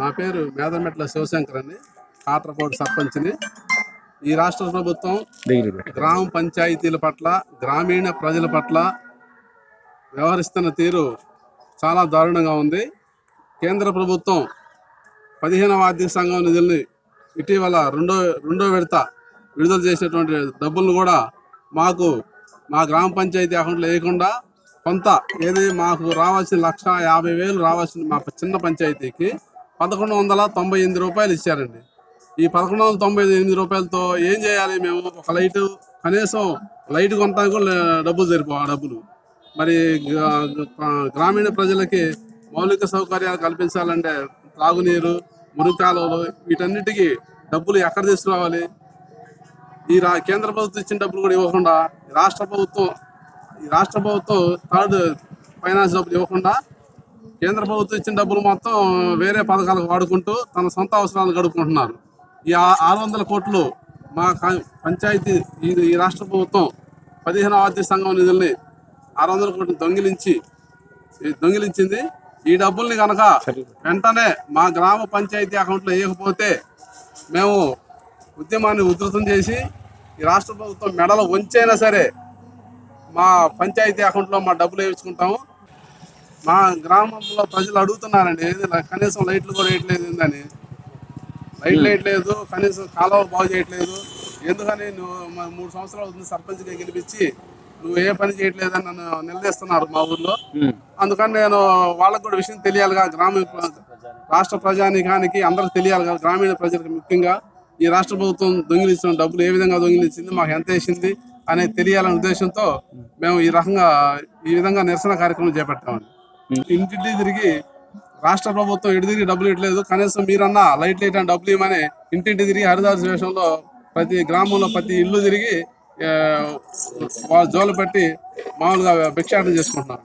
నా పేరు మేదమెట్ల శివశంకర్ అండి కాట్రకోట సర్పంచ్ని. ఈ రాష్ట్ర ప్రభుత్వం గ్రామ పంచాయతీల పట్ల గ్రామీణ ప్రజల పట్ల వ్యవహరిస్తున్న తీరు చాలా దారుణంగా ఉంది. కేంద్ర ప్రభుత్వం పదిహేనవ ఆర్థిక సంఘం నిధుల్ని ఇటీవల రెండో రెండో విడత విడుదల చేసినటువంటి డబ్బులను కూడా మాకు మా గ్రామ పంచాయతీ అకౌంట్లో వేయకుండా కొంత ఏది మాకు రావాల్సిన లక్ష యాభై వేలు రావాల్సిన మా చిన్న పంచాయతీకి పదకొండు వందల తొంభై ఎనిమిది రూపాయలు ఇచ్చారండి. ఈ పదకొండు వందల తొంభై ఎనిమిది రూపాయలతో ఏం చేయాలి మేము? ఒక లైట్ కనీసం లైట్ కొనడానికి కూడా డబ్బులు సరిపో ఆ డబ్బులు. మరి గ్రామీణ ప్రజలకి మౌలిక సౌకర్యాలు కల్పించాలంటే త్రాగునీరు మురికాలువలు వీటన్నిటికీ డబ్బులు ఎక్కడ తీసుకురావాలి? ఈ రా కేంద్ర ప్రభుత్వం ఇచ్చిన డబ్బులు కూడా ఇవ్వకుండా రాష్ట్ర ప్రభుత్వం ఈ రాష్ట్ర ప్రభుత్వం థర్డ్ ఫైనాన్స్ డబ్బులు ఇవ్వకుండా కేంద్ర ప్రభుత్వం ఇచ్చిన డబ్బులు మొత్తం వేరే పథకాలకు వాడుకుంటూ తన సొంత అవసరాలు గడుపుకుంటున్నారు. ఈ ఆరు వందల కోట్లు మా కా- పంచాయతీ ఈ ఈ రాష్ట్ర ప్రభుత్వం పదిహేను ఆర్థిక సంఘం నిధుల్ని ఆరు వందల కోట్లు దొంగిలించి దొంగిలించింది. ఈ డబ్బుల్ని కనుక వెంటనే మా గ్రామ పంచాయతీ అకౌంట్లో వేయకపోతే మేము ఉద్యమాన్ని ఉధృతం చేసి ఈ రాష్ట్ర ప్రభుత్వం మెడలు వంచైనా సరే మా పంచాయతీ అకౌంట్లో మా డబ్బులు వేయించుకుంటాము. మా గ్రామంలో ప్రజలు అడుగుతున్నారండి ఏది కనీసం లైట్లు కూడా వేయట్లేదు ఏందని. లైట్లు వేయట్లేదు కనీసం కాలువ బాగు చేయట్లేదు. ఎందుకని నువ్వు మూడు సంవత్సరాలు అవుతుంది సర్పంచ్గా గెలిపించి నువ్వు ఏ పని చేయట్లేదు అని నన్ను నిలదీస్తున్నారు మా ఊర్లో. అందుకని నేను వాళ్ళకు కూడా విషయం తెలియాలిగా గ్రామీణ రాష్ట్ర ప్రజానికానికి అందరికి తెలియాలిగా గ్రామీణ ప్రజలకు ముఖ్యంగా. ఈ రాష్ట్ర ప్రభుత్వం దొంగిలించిన డబ్బులు ఏ విధంగా దొంగిలించింది మాకు ఎంత వేసింది అనేది తెలియాలనే ఉద్దేశంతో మేము ఈ రకంగా ఈ విధంగా నిరసన కార్యక్రమం చేపట్టామండి. ఇంటింటి తిరిగి రాష్ట్ర ప్రభుత్వం ఎటు తిరిగి డబ్బులు ఇవ్వట్లేదు. కనీసం మీరన్నా లైట్ లైట్ అని డబ్బులు ఇవ్వమని ఇంటింటి తిరిగి హరిదాసు వేషంలో ప్రతి గ్రామంలో ప్రతి ఇల్లు తిరిగి వాళ్ళ జోలు పెట్టి మామూలుగా భిక్షాటన చేసుకుంటున్నారు.